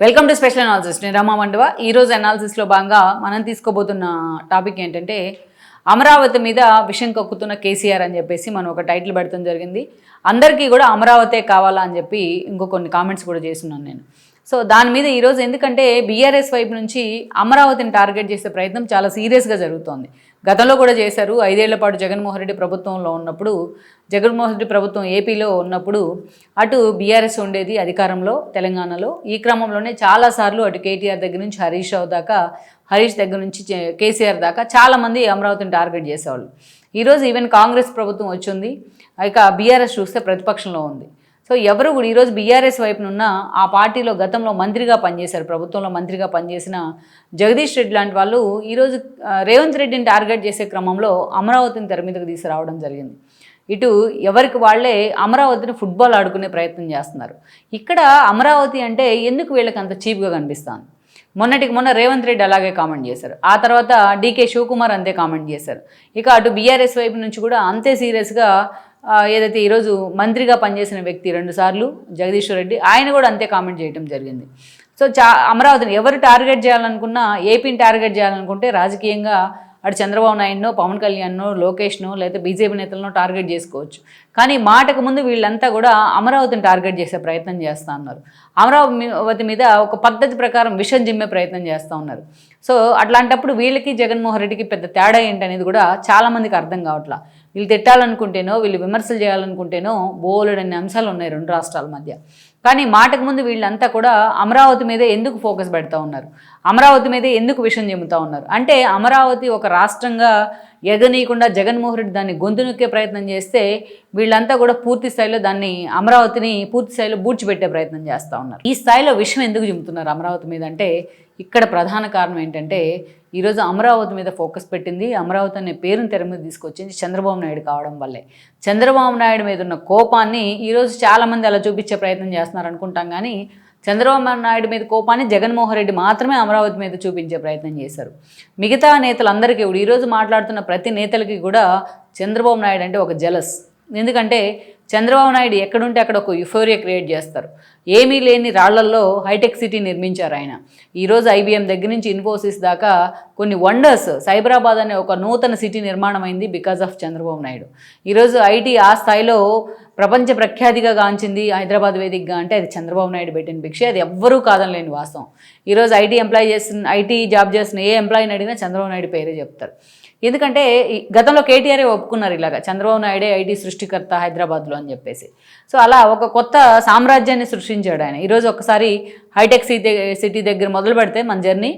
Welcome to special analysis నేను రమా మండవ. ఈరోజు అనాలిసిస్లో భాగంగా మనం తీసుకోబోతున్న టాపిక్ ఏంటంటే అమరావతి మీద విషం కక్కుతున్న కేసీఆర్ అని చెప్పేసి మనం ఒక టైటిల్ పెడతాం జరిగింది. అందరికీ కూడా అమరావతే కావాలా అని చెప్పి ఇంకో కొన్ని కామెంట్స్ కూడా చేస్తున్నాను నేను. సో దాని మీద ఈరోజు ఎందుకంటే బీఆర్ఎస్ వైపు నుంచి అమరావతిని టార్గెట్ చేసే ప్రయత్నం చాలా సీరియస్గా జరుగుతోంది. గతంలో కూడా చేశారు. ఐదేళ్ళ పాటు జగన్మోహన్ రెడ్డి ప్రభుత్వంలో ఉన్నప్పుడు జగన్మోహన్ రెడ్డి ప్రభుత్వం ఏపీలో ఉన్నప్పుడు అటు బీఆర్ఎస్ ఉండేది అధికారంలో తెలంగాణలో. ఈ క్రమంలోనే చాలాసార్లు అటు కేటీఆర్ దగ్గర నుంచి హరీష్ రావు దాకా హరీష్ దగ్గర నుంచి కేసీఆర్ దాకా చాలామంది అమరావతిని టార్గెట్ చేసేవాళ్ళు. ఈరోజు ఈవెన్ కాంగ్రెస్ ప్రభుత్వం వచ్చింది. ఇక బీఆర్ఎస్ చూస్తే ప్రతిపక్షంలో ఉంది. సో ఎవరు కూడా ఈరోజు బీఆర్ఎస్ వైపునున్న ఆ పార్టీలో గతంలో మంత్రిగా పనిచేశారు ప్రభుత్వంలో మంత్రిగా పనిచేసిన జగదీష్ రెడ్డి లాంటి వాళ్ళు ఈరోజు రేవంత్ రెడ్డిని టార్గెట్ చేసే క్రమంలో అమరావతిని తెర మీదకు తీసుకురావడం జరిగింది. ఇటు ఎవరికి వాళ్ళే అమరావతిని ఫుట్బాల్ ఆడుకునే ప్రయత్నం చేస్తున్నారు. ఇక్కడ అమరావతి అంటే ఎందుకు వీళ్ళకి అంత చీప్గా కనిపిస్తుంది? మొన్నటికి మొన్న రేవంత్ రెడ్డి అలాగే కామెంట్ చేశారు. ఆ తర్వాత డీకే శివకుమార్ అంతే కామెంట్ చేశారు. ఇక అటు బీఆర్ఎస్ వైపు నుంచి కూడా అంతే సీరియస్గా ఏదైతే ఈరోజు మంత్రిగా పనిచేసిన వ్యక్తి రెండుసార్లు జగదీశ్వర్ రెడ్డి ఆయన కూడా అంతే కామెంట్ చేయడం జరిగింది. సో చా అమరావతిని ఎవరు టార్గెట్ చేయాలనుకున్నా ఏపీని టార్గెట్ చేయాలనుకుంటే రాజకీయంగా అటు చంద్రబాబు నాయుడునో పవన్ కళ్యాణ్నో లోకేష్నో లేకపోతే బీజేపీ నేతలను టార్గెట్ చేసుకోవచ్చు. కానీ మాటకు ముందు వీళ్ళంతా కూడా అమరావతిని టార్గెట్ చేసే ప్రయత్నం చేస్తూ ఉన్నారు. అమరావతి మీద ఒక పద్ధతి ప్రకారం విషం జిమ్మే ప్రయత్నం చేస్తూ ఉన్నారు. సో అట్లాంటప్పుడు వీళ్ళకి జగన్మోహన్ రెడ్డికి పెద్ద తేడా ఏంటనేది కూడా చాలామందికి అర్థం కావట్లా. వీళ్ళు తిట్టాలనుకుంటేనో వీళ్ళు విమర్శలు చేయాలనుకుంటేనో బోలెడన్ని అంశాలు ఉన్నాయి రెండు రాష్ట్రాల మధ్య. కానీ మాటకు ముందు వీళ్ళంతా కూడా అమరావతి మీదే ఎందుకు ఫోకస్ పెడతా ఉన్నారు? అమరావతి మీదే ఎందుకు విషయం చెబుతూ ఉన్నారు? అంటే అమరావతి ఒక రాష్ట్రంగా ఎగనీయకుండా జగన్మోహన్ రెడ్డి దాన్ని గొంతు నొక్కే ప్రయత్నం చేస్తే వీళ్ళంతా కూడా పూర్తి స్థాయిలో దాన్ని అమరావతిని పూర్తి స్థాయిలో బూడ్చిపెట్టే ప్రయత్నం చేస్తూ ఉన్నారు. ఈ స్థాయిలో విషయం ఎందుకు చెబుతున్నారు అమరావతి మీద? అంటే ఇక్కడ ప్రధాన కారణం ఏంటంటే ఈరోజు అమరావతి మీద ఫోకస్ పెట్టింది. అమరావతి అనే పేరుని తెర మీద తీసుకొచ్చింది చంద్రబాబు నాయుడు కావడం వల్లే. చంద్రబాబు నాయుడు మీద ఉన్న కోపాన్ని ఈరోజు చాలామంది అలా చూపించే ప్రయత్నం చేస్తున్నారు అనుకుంటాం కానీ చంద్రబాబు నాయుడు మీద కోపాన్ని జగన్మోహన్ రెడ్డి మాత్రమే అమరావతి మీద చూపించే ప్రయత్నం చేశారు. మిగతా నేతలందరికీ కూడా ఈరోజు మాట్లాడుతున్న ప్రతి నేతలకి కూడా చంద్రబాబు నాయుడు అంటే ఒక జలస్. ఎందుకంటే చంద్రబాబు నాయుడు ఎక్కడుంటే అక్కడ ఒక యుఫోరియా క్రియేట్ చేస్తారు. ఏమీ లేని రాళ్ళల్లో హైటెక్ సిటీ నిర్మించారు ఆయన. ఈరోజు ఐబీఎం దగ్గర నుంచి ఇన్ఫోసిస్ దాకా కొన్ని వండర్స్ సైబరాబాద్ అనే ఒక నూతన సిటీ నిర్మాణం అయింది బికాజ్ ఆఫ్ చంద్రబాబు నాయుడు. ఈరోజు ఐటీ ఆ స్థాయిలో ప్రపంచ ప్రఖ్యాతిగా గాంచింది హైదరాబాద్ వేదికగా అంటే అది చంద్రబాబు నాయుడు పెట్టిన భిక్ష. అది ఎవ్వరూ కాదనలేని వాస్తవం. ఈరోజు ఐటీ ఎంప్లాయ్ చేస్తున్న ఐటీ జాబ్ చేస్తున్న ఏ ఎంప్లాయీని అడిగినా చంద్రబాబు నాయుడు పేరే చెప్తారు. ఎందుకంటే ఈ గతంలో కేటీఆర్ ఒప్పుకున్నారు ఇలాగా చంద్రబాబు నాయుడే ఐటీ సృష్టికర్త హైదరాబాద్లో అని చెప్పేసి. సో అలా ఒక కొత్త సామ్రాజ్యాన్ని సృష్టించాడు ఆయన. ఈరోజు ఒకసారి హైటెక్ సిటీ సిటీ దగ్గర మొదలు పెడితే మన జర్నీ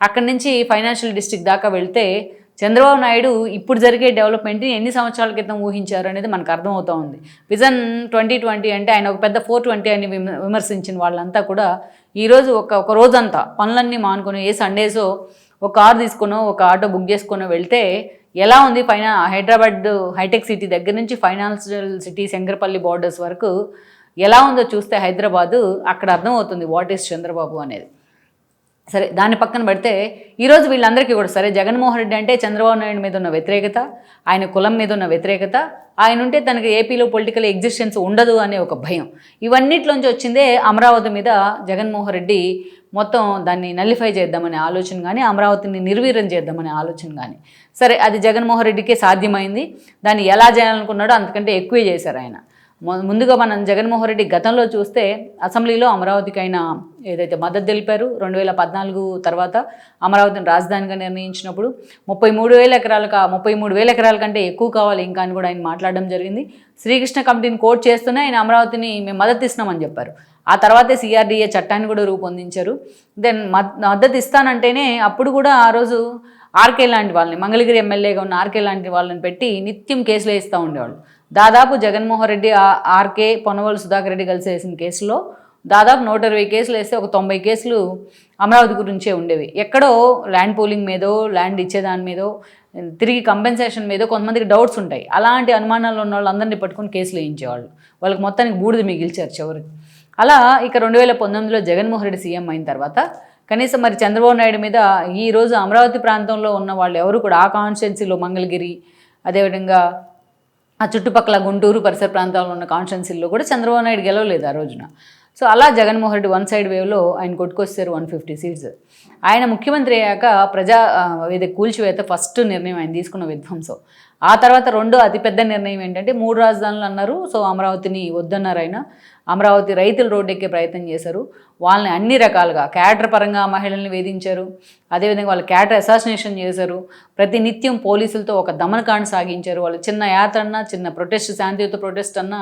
అక్కడి నుంచి ఫైనాన్షియల్ డిస్ట్రిక్ట్ దాకా వెళ్తే చంద్రబాబు నాయుడు ఇప్పుడు జరిగే డెవలప్మెంట్ని ఎన్ని సంవత్సరాల క్రితం ఊహించారు అనేది మనకు అర్థమవుతా ఉంది. విజన్ ట్వంటీ ట్వంటీ అంటే ఆయన ఒక పెద్ద ఫోర్ ట్వంటీ అని విమ- విమర్శించిన వాళ్ళంతా కూడా ఈరోజు ఒక ఒక రోజంతా పనులన్నీ మానుకొని ఏ సండేసో ఒక కార్ తీసుకునో ఒక ఆటో బుక్ చేసుకునో వెళ్తే ఎలా ఉంది ఫైనా హైదరాబాద్ హైటెక్ సిటీ దగ్గర నుంచి ఫైనాన్షియల్ సిటీ శంకరపల్లి బార్డర్స్ వరకు ఎలా ఉందో చూస్తే హైదరాబాదు అక్కడ అర్థమవుతుంది వాట్ ఈస్ చంద్రబాబు అనేది. సరే దాన్ని పక్కన పెడితే ఈరోజు వీళ్ళందరికీ కూడా సరే జగన్మోహన్ రెడ్డి అంటే చంద్రబాబు నాయుడు మీద ఉన్న వ్యతిరేకత ఆయన కులం మీద ఉన్న వ్యతిరేకత ఆయన ఉంటే తనకి ఏపీలో పొలిటికల్ ఎగ్జిస్టెన్స్ ఉండదు అనే ఒక భయం. ఇవన్నిట్లోంచి వచ్చిందే అమరావతి మీద జగన్మోహన్ రెడ్డి మొత్తం దాన్ని నల్లిఫై చేద్దామనే ఆలోచన కానీ అమరావతిని నిర్వీర్యం చేద్దామనే ఆలోచన కానీ సరే అది జగన్మోహన్ రెడ్డికే సాధ్యమైంది. దాన్ని ఎలా చేయాలనుకున్నాడో అంతకంటే ఎక్కువే చేశారు ఆయన. ముందుగా మనం జగన్మోహన్ రెడ్డి గతంలో చూస్తే అసెంబ్లీలో అమరావతికి ఏదైతే మద్దతు తెలిపారు రెండు వేల పద్నాలుగు తర్వాత అమరావతిని రాజధానిగా నిర్ణయించినప్పుడు ముప్పై మూడు వేల ఎకరాలకు ముప్పై మూడు వేల ఎకరాల కంటే ఎక్కువ కావాలి ఇంకా అని కూడా ఆయన మాట్లాడడం జరిగింది. శ్రీకృష్ణ కమిటీని కోట్ చేస్తూనే ఆయన అమరావతిని మేము మద్దతు ఇస్తున్నామని చెప్పారు. ఆ తర్వాతే సిఆర్డీఏ చట్టాన్ని కూడా రూపొందించారు. దెన్ మద్- మద్దతు ఇస్తానంటేనే అప్పుడు కూడా ఆ రోజు ఆర్కే లాంటి వాళ్ళని మంగళగిరి ఎమ్మెల్యేగా ఉన్న ఆర్కే లాంటి వాళ్ళని పెట్టి నిత్యం కేసులు వేస్తూ ఉండేవాళ్ళు. దాదాపు జగన్మోహన్ రెడ్డి ఆర్కే పొన్నవోలు సుధాకర్ రెడ్డి కలిసి వేసిన కేసులో దాదాపు నూట ఇరవై కేసులు వేస్తే ఒక తొంభై కేసులు అమరావతి గురించే ఉండేవి. ఎక్కడో ల్యాండ్ పూలింగ్ మీదో ల్యాండ్ ఇచ్చేదాని మీదో తిరిగి కంపెన్సేషన్ మీదో కొంతమందికి డౌట్స్ ఉంటాయి. అలాంటి అనుమానాలు ఉన్న వాళ్ళందరినీ పట్టుకొని కేసులు వేయించేవాళ్ళు. వాళ్ళకి మొత్తానికి బూడిద మిగిల్చారు చివరికి. అలా ఇక రెండు వేల పంతొమ్మిదిలో జగన్మోహన్ రెడ్డి సీఎం అయిన తర్వాత కనీసం మరి చంద్రబాబు నాయుడు మీద ఈరోజు అమరావతి ప్రాంతంలో ఉన్న వాళ్ళు ఎవరు కూడా ఆ కాన్స్టిట్యున్సీలో మంగళగిరి అదేవిధంగా ఆ చుట్టుపక్కల గుంటూరు పరిసర ప్రాంతాల్లో ఉన్న కాన్స్టిట్యున్సీల్లో కూడా చంద్రబాబు నాయుడు గెలవలేదు ఆ రోజున. సో అలా జగన్మోహన్ రెడ్డి వన్ సైడ్ వేవ్లో ఆయన కొట్టుకొస్తారు వన్ ఫిఫ్టీ సీట్స్. ఆయన ముఖ్యమంత్రి అయ్యాక ప్రజా ఏదైతే కూల్చివేత ఫస్ట్ నిర్ణయం ఆయన తీసుకున్న విధ్వంసం. ఆ తర్వాత రెండో అతిపెద్ద నిర్ణయం ఏంటంటే మూడు రాజధానులు అన్నారు. సో అమరావతిని వద్దన్నారు ఆయన. అమరావతి రైతులు రోడ్డెక్కే ప్రయత్నం చేశారు. వాళ్ళని అన్ని రకాలుగా క్యాటర్ పరంగా మహిళల్ని వేధించారు. అదేవిధంగా వాళ్ళు క్యాటర్ అసాసినేషన్ చేశారు. ప్రతి నిత్యం పోలీసులతో ఒక దమనకాండ సాగించారు. వాళ్ళు చిన్న యాత్ర అన్నా చిన్న ప్రొటెస్ట్ శాంతియుత ప్రొటెస్ట్ అన్నా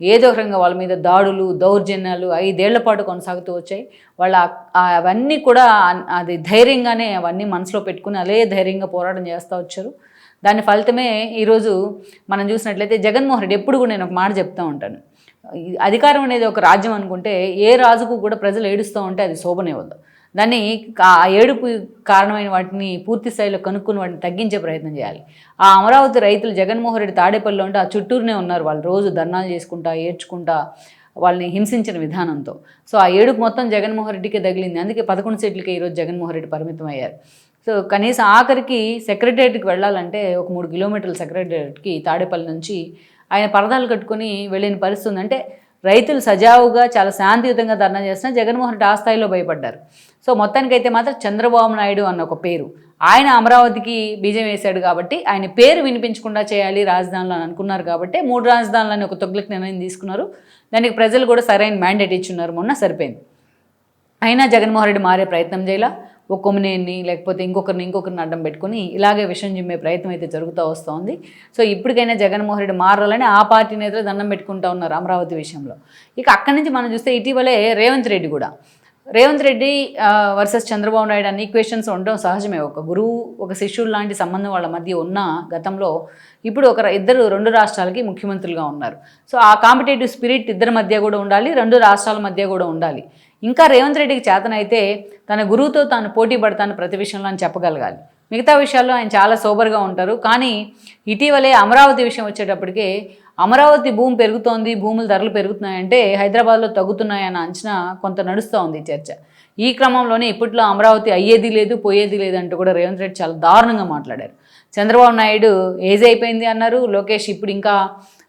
ఏదో రకంగా వాళ్ళ మీద దాడులు దౌర్జన్యాలు ఐదేళ్ళ పాటు కొనసాగుతూ వచ్చాయి. వాళ్ళ అవన్నీ కూడా అది ధైర్యంగానే అవన్నీ మనసులో పెట్టుకుని అదే ధైర్యంగా పోరాటం చేస్తూ వచ్చారు. దాని ఫలితమే ఈరోజు మనం చూసినట్లయితే జగన్మోహన్ రెడ్డి ఎప్పుడు కూడా నేను ఒక మాట చెప్తూ ఉంటాను. అధికారం అనేది ఒక రాజ్యం అనుకుంటే ఏ రాజుకు కూడా ప్రజలు ఏడుస్తూ ఉంటే అది శోభనివ్వదు దాన్ని ఆ ఏడుపు కారణమైన వాటిని పూర్తి స్థాయిలో కనుక్కుని వాటిని తగ్గించే ప్రయత్నం చేయాలి. ఆ అమరావతి రైతులు జగన్మోహన్ రెడ్డి తాడేపల్లిలో ఉంటే ఆ చుట్టూరునే ఉన్నారు. వాళ్ళు రోజు ధర్నాలు చేసుకుంటా ఏడ్చుకుంటా వాళ్ళని హింసించిన విధానంతో. సో ఆ ఏడుపు మొత్తం జగన్మోహన్ రెడ్డికే తగిలింది. అందుకే పదకొండు సీట్లకే ఈరోజు జగన్మోహన్ రెడ్డి పరిమితం అయ్యారు సో కనీసం ఆఖరికి సెక్రటరియట్కి వెళ్ళాలంటే ఒక మూడు కిలోమీటర్ల సెక్రటరియట్కి తాడేపల్లి నుంచి ఆయన పరదాలు కట్టుకొని వెళ్ళిన పరిస్థితి ఉందంటే అంటే రైతులు సజావుగా చాలా శాంతియుతంగా ధర్నా చేసినా జగన్మోహన్ రెడ్డి ఆ స్థాయిలో భయపడ్డారు. సో మొత్తానికైతే మాత్రం చంద్రబాబు నాయుడు అన్న ఒక పేరు. ఆయన అమరావతికి బీజం వేశాడు కాబట్టి ఆయన పేరు వినిపించకుండా చేయాలి రాజధానులు అని అనుకున్నారు కాబట్టి మూడు రాజధానులని ఒక తొగ్గులకు నిర్ణయం తీసుకున్నారు. దానికి ప్రజలు కూడా సరైన మ్యాండేట్ ఇచ్చున్నారు. మొన్న సరిపోయింది. అయినా జగన్మోహన్ రెడ్డి మారే ప్రయత్నం చేయాల. ఒక కొమ్మినేని లేకపోతే ఇంకొకరిని ఇంకొకరిని అడ్డం పెట్టుకుని ఇలాగే విషయం చిమ్మే ప్రయత్నం అయితే జరుగుతూ వస్తోంది సో ఇప్పటికైనా జగన్మోహన్ రెడ్డి మారాలని ఆ పార్టీ నేతలు దండం పెట్టుకుంటూ ఉన్నారు అమరావతి విషయంలో. ఇక అక్కడి నుంచి మనం చూస్తే ఇటీవలే రేవంత్ రెడ్డి కూడా. రేవంత్ రెడ్డి వర్సెస్ చంద్రబాబు నాయుడు అన్ని ఈక్వేషన్స్ ఉండడం సహజమే. ఒక గురువు ఒక శిష్యుడు లాంటి సంబంధం వాళ్ళ మధ్య ఉన్న గతంలో ఇప్పుడు ఒక ఇద్దరు రెండు రాష్ట్రాలకి ముఖ్యమంత్రులుగా ఉన్నారు. సో ఆ కాంపిటేటివ్ స్పిరిట్ ఇద్దరి మధ్య కూడా ఉండాలి రెండు రాష్ట్రాల మధ్య కూడా ఉండాలి. ఇంకా రేవంత్ రెడ్డికి చేతనైతే తన గురువుతో తాను పోటీ పడతాను ప్రతి విషయంలో అని చెప్పగలగాలి. మిగతా విషయాల్లో ఆయన చాలా సోబర్గా ఉంటారు. కానీ ఇటీవలే అమరావతి విషయం వచ్చేటప్పటికే అమరావతి భూమి పెరుగుతోంది భూముల ధరలు పెరుగుతున్నాయంటే హైదరాబాద్లో తగ్గుతున్నాయన్న అంచనా కొంత నడుస్తూ ఉంది ఈ చర్చ. ఈ క్రమంలోనే ఇప్పట్లో అమరావతి అయ్యేది లేదు పోయేది లేదు అంటూ కూడా రేవంత్ రెడ్డి చాలా దారుణంగా మాట్లాడారు. చంద్రబాబు నాయుడు ఏజ్ అయిపోయింది అన్నారు లోకేష్ ఇప్పుడు ఇంకా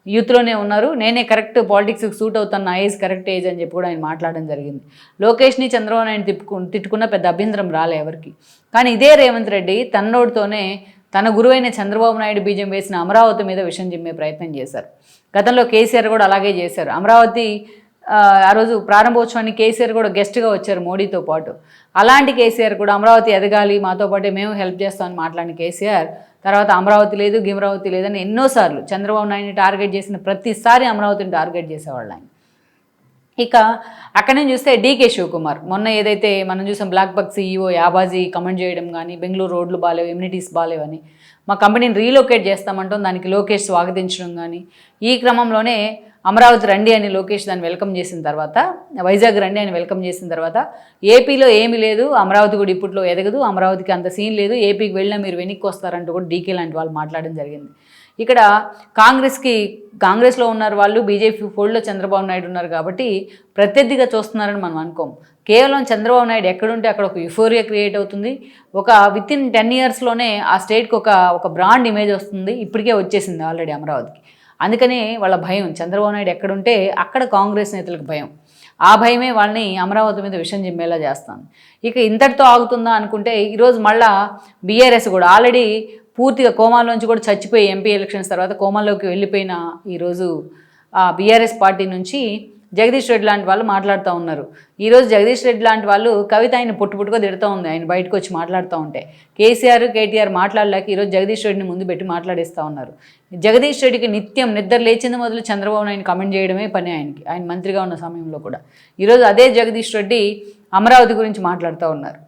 యూత్లోనే ఉన్నారు. నేనే కరెక్ట్ పాలిటిక్స్కి సూట్ అవుతాను నా ఏజ్ కరెక్ట్ ఏజ్ అని చెప్పి కూడా ఆయన మాట్లాడడం జరిగింది. లోకేష్ని చంద్రబాబు నాయుడు తిప్పుకు తిట్టుకున్న పెద్ద అభ్యంతరం రాలే ఎవరికి. కానీ ఇదే రేవంత్ రెడ్డి తన్నోడితోనే తన గురువైన చంద్రబాబు నాయుడు బీజం వేసిన అమరావతి మీద విషయం చెప్పే ప్రయత్నం చేశారు. గతంలో కేసీఆర్ కూడా అలాగే చేశారు. అమరావతి ఆ, ఆ రోజు ప్రారంభోత్సవానికి కేసీఆర్ కూడా గెస్ట్గా వచ్చారు మోడీతో పాటు. అలాంటి కేసీఆర్ కూడా అమరావతి ఎదగాలి మాతో పాటే మేము హెల్ప్ చేస్తామని మాట్లాడిన కేసీఆర్ తర్వాత అమరావతి లేదు గిమరావతి లేదని ఎన్నోసార్లు చంద్రబాబు నాయుడిని టార్గెట్ చేసిన ప్రతిసారి అమరావతిని టార్గెట్ చేసేవాళ్ళు ఆయన. ఇక అక్కడ నుంచి చూస్తే డీకే శివకుమార్. మొన్న ఏదైతే మనం చూసాం black buck CEO Yabaji comment చేయడం కానీ బెంగళూరు రోడ్లు బాగాలేవు ఎమ్యూనిటీస్ బాగాలేవని మా కంపెనీని రీలొకేట్ చేస్తామంటాం దానికి లోకేష్ స్వాగతించడం కానీ ఈ క్రమంలోనే అమరావతి రండి అని లోకేష్ దాన్ని వెల్కమ్ చేసిన తర్వాత వైజాగ్ రండి అని వెల్కమ్ చేసిన తర్వాత ఏపీలో ఏమీ లేదు అమరావతి కూడా ఇప్పట్లో ఎదగదు అమరావతికి అంత సీన్ లేదు ఏపీకి వెళ్ళినా మీరు వెనక్కి వస్తారంటూ కూడా డీకే లాంటి వాళ్ళు మాట్లాడడం జరిగింది. ఇక్కడ కాంగ్రెస్కి కాంగ్రెస్లో ఉన్నారు వాళ్ళు బీజేపీ ఫోల్డ్లో చంద్రబాబు నాయుడు ఉన్నారు కాబట్టి ప్రత్యర్థిగా చూస్తున్నారని మనం అనుకోం. కేవలం చంద్రబాబు నాయుడు ఎక్కడుంటే అక్కడ ఒక యుఫోరియా క్రియేట్ అవుతుంది. ఒక విత్ ఇన్ టెన్ ఇయర్స్లోనే ఆ స్టేట్కి ఒక ఒక బ్రాండ్ ఇమేజ్ వస్తుంది. ఇప్పటికే వచ్చేసింది ఆల్రెడీ అమరావతికి. అందుకనే వాళ్ళ భయం చంద్రబాబు నాయుడు ఎక్కడుంటే అక్కడ కాంగ్రెస్ నేతలకు భయం. ఆ భయమే వాళ్ళని అమరావతి మీద విషం చిమ్మేలా చేస్తాను ఇక ఇంతటితో ఆగుతుందా అనుకుంటే ఈరోజు మళ్ళా బీఆర్ఎస్ కూడా ఆల్రెడీ పూర్తిగా కోమాలోంచి కూడా చచ్చిపోయి ఎంపీ ఎలక్షన్స్ తర్వాత కోమాలోకి వెళ్ళిపోయిన ఈరోజు బీఆర్ఎస్ పార్టీ నుంచి జగదీష్ రెడ్డి లాంటి వాళ్ళు మాట్లాడుతూ ఉన్నారు. ఈరోజు జగదీష్ రెడ్డి లాంటి వాళ్ళు కవిత ఆయన పుట్టు పుట్టుగా తిడుతూ ఉంది. ఆయన బయటకు వచ్చి మాట్లాడుతూ ఉంటే. కేసీఆర్ కేటీఆర్ మాట్లాడలేక ఈరోజు జగదీష్ రెడ్డిని ముందు పెట్టి మాట్లాడేస్తూ ఉన్నారు. జగదీష్ రెడ్డికి నిత్యం నిద్ర లేచింది మొదలు చంద్రబాబు నాయుడు కమెంట్ చేయడమే పని ఆయనకి. ఆయన మంత్రిగా ఉన్న సమయంలో కూడా. ఈరోజు అదే జగదీష్ రెడ్డి అమరావతి గురించి మాట్లాడుతూ ఉన్నారు.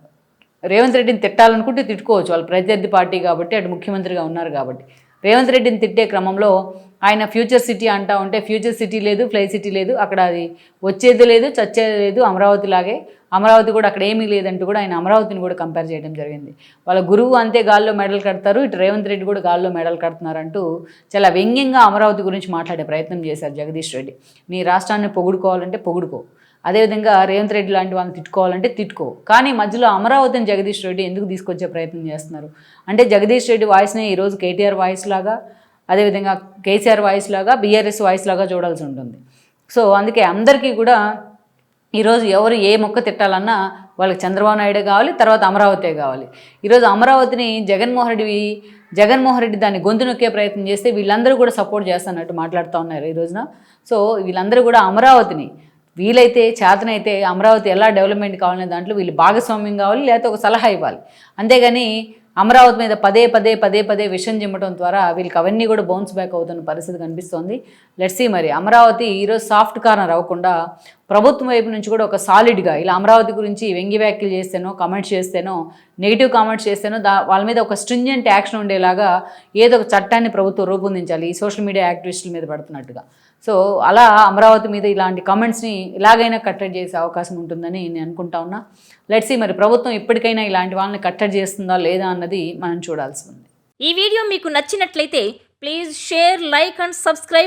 రేవంత్ రెడ్డిని తిట్టాలనుకుంటే తిట్టుకోవచ్చు. వాళ్ళు ప్రత్యర్థి పార్టీ కాబట్టి అటు ముఖ్యమంత్రిగా ఉన్నారు కాబట్టి. రేవంత్ రెడ్డిని తిట్టే క్రమంలో ఆయన ఫ్యూచర్ సిటీ అంటా ఉంటే ఫ్యూచర్ సిటీ లేదు ఫ్లై సిటీ లేదు అక్కడ అది వచ్చేది లేదు చచ్చేది లేదు అమరావతి లాగే. అమరావతి కూడా అక్కడ ఏమీ లేదంటూ కూడా ఆయన అమరావతిని కూడా కంపేర్ చేయడం జరిగింది. వాళ్ళ గురువు అంతే గాల్లో మెడల్ కడతారు ఇటు రేవంత్ రెడ్డి కూడా గాల్లో మెడల్ కడుతున్నారంటూ చాలా వ్యంగ్యంగా అమరావతి గురించి మాట్లాడే ప్రయత్నం చేశారు జగదీష్ రెడ్డి. నీ రాష్ట్రాన్ని పొగుడుకోవాలంటే పొగుడుకో. అదేవిధంగా రేవంత్ రెడ్డి లాంటి వాళ్ళని తిట్టుకోవాలంటే తిట్టుకో. కానీ మధ్యలో అమరావతిని జగదీష్ రెడ్డి ఎందుకు తీసుకొచ్చే ప్రయత్నం చేస్తున్నారు? అంటే జగదీష్ రెడ్డి వాయిస్నే ఈరోజు కేటీఆర్ వాయిస్ లాగా అదేవిధంగా కేసీఆర్ వాయిస్ లాగా బీఆర్ఎస్ వాయిస్ లాగా చూడాల్సి ఉంటుంది. సో అందుకే అందరికీ కూడా ఈరోజు ఎవరు ఏ మొక్క తిట్టాలన్నా వాళ్ళకి చంద్రబాబు నాయుడు కావాలి తర్వాత అమరావతి కావాలి. ఈరోజు అమరావతిని జగన్మోహన్ రెడ్డి జగన్మోహన్ రెడ్డి దాన్ని గొంతు నొక్కే ప్రయత్నం చేస్తే వీళ్ళందరూ కూడా సపోర్ట్ చేస్తున్నట్టు మాట్లాడుతూ ఉన్నారు ఈ రోజున. సో వీళ్ళందరూ కూడా అమరావతిని వీలైతే చేతనైతే అమరావతి ఎలా డెవలప్మెంట్ కావాలనే దాంట్లో వీళ్ళు భాగస్వామ్యం కావాలి లేకపోతే ఒక సలహా ఇవ్వాలి. అంతేగాని అమరావతి మీద పదే పదే పదే పదే విషయం చిమ్మటం ద్వారా వీళ్ళకి అవన్నీ కూడా బౌన్స్ బ్యాక్ అవుతున్న పరిస్థితి కనిపిస్తోంది. లెట్సీ మరి అమరావతి ఈరోజు సాఫ్ట్ కార్నర్ అవ్వకుండా ప్రభుత్వం వైపు నుంచి కూడా ఒక సాలిడ్గా ఇలా అమరావతి గురించి వ్యంగ్య వ్యాఖ్యలు చేస్తేనో కామెంట్స్ చేస్తేనో నెగిటివ్ కామెంట్స్ చేస్తేనో దా వాళ్ళ మీద ఒక స్ట్రింజెంట్ యాక్షన్ ఉండేలాగా ఏదో ఒక చట్టాన్ని ప్రభుత్వం రూపొందించాలి ఈ సోషల్ మీడియా యాక్టివిస్టుల మీద పడుతున్నట్టుగా. సో అలా అమరావతి మీద ఇలాంటి కామెంట్స్ని ఇలాగైనా కట్టడి చేసే అవకాశం ఉంటుందని నేను అనుకుంటా ఉన్నా. లెట్సీ మరి ప్రభుత్వం ఇప్పటికైనా ఇలాంటి వాళ్ళని కట్టడి చేస్తుందా లేదా అన్నది మనం చూడాల్సి ఉంది. ఈ వీడియో మీకు నచ్చినట్లయితే please share like and subscribe